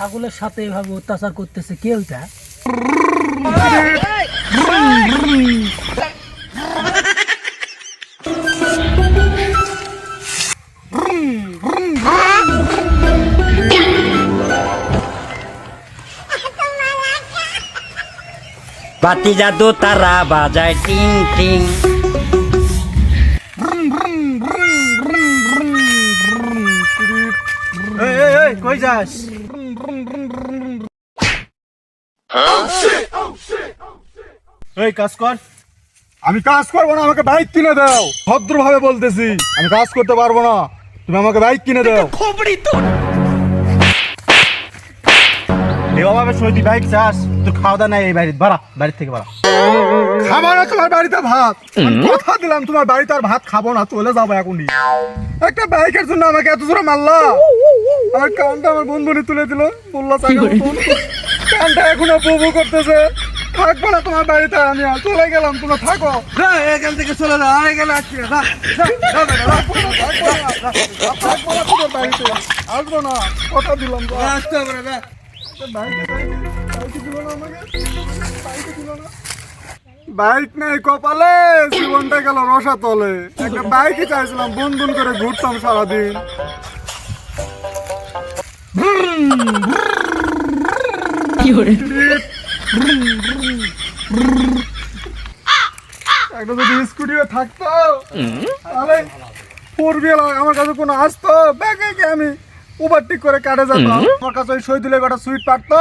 ছাগলের সাথে এভাবে অত্যাচার করতেছে কে ওইটা? বাতি জাদু তারা বাজায় টিং টিং। এই এই এই কই যাস? এই কাজ কর। আমি কাজ করব না আমাকে বাইক কিনে দাও। ভদ্রভাবে বলতেছি আমি কাজ করতে পারব না। তুমি আমাকে বাইক কিনে দাও। এভাবে সৈতি বাইক চাস। তোর খাওয়া দাওয়া নাই এই বাড়িতে। বাড়া বাড়ির থেকে বাড়া। খাব না তোমার বাড়িতে ভাত। কথা দিলাম তোমার বাড়িতে আর ভাত খাব না চলে যাব এখনই। একটা বাইকের জন্য আমাকে এত জোরে মারলা। আমার কানটা আমার বন্ধুনি তুলে দিল। বললা। কানটা এখনও বউ করতেছে থাকব না তোমার বাড়িতে আমি আর চলে গেলাম তোমরা থাকো এখান থেকে চলে যা আর এখানে আজকে না থাকব না, না, না তোমার বাড়িতে আসব না কথা দিলাম তো। আসতে হবে না বাইকে না না নেই কপালে জীবনটা গেল রসা তলে একটা বাইকই চাইছিলাম বুন বুন করে ঘুরতাম সারাদিন একটা যদি স্কুটিও থাকতো তাহলে হুইলার আমার কাছে কোনো আসতো ব্যাগে গিয়ে আমি ওভারটেক করে কাটে যেতাম। আমার কাছে ওই শহীদুলের একটা সুইট পারতো।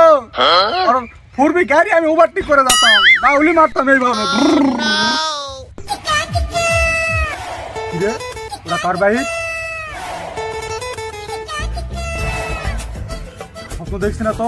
আর ফুরবি গাড়ি আমি ওভারটেক করে যেতাম। বাউলি মারতাম এইভাবে। ওরা কার বাইক? তো দেখছি না তো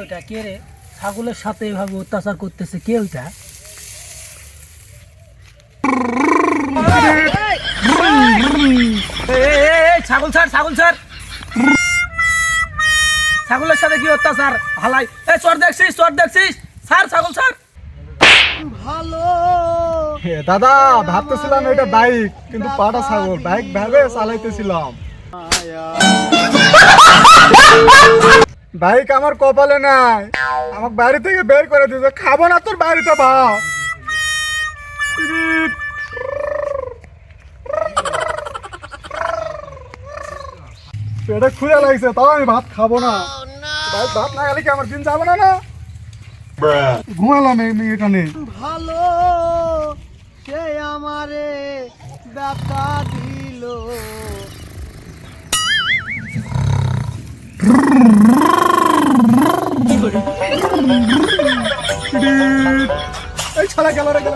কে কে রে? ওটা কে রে ছাগলের সাথে এভাবে অত্যাচার করতেছে কে ওইটা? ছাগল ছাড় ছাগল ছাড়। ছাগলের সাথে কি অত্যাচার? হালাই। এই চর দেখছিস চর দেখছিস। স্যার ছাগল ছাড়। হে, দাদা ভাবতেছিলাম এটা বাইক কিন্তু পাটা ছাগল। বাইক ভাবে চালাইতেছিলাম। বাইক আমার কপালে নাই। আমার বাড়ি থেকে বের করে দিয়েছে। খাব না তোর বাড়িতে ভাত ইরিট। পেটে খুঁজে লাগছে তাও আমি ভাত খাব না। ভাই ভাত না গেলে কি আমার দিন যাবে না না? ঘুমালাম এমনি এখানে ভালো সে আমারে ব্যথা দিল। এই ছাড়া গেল রে গেল।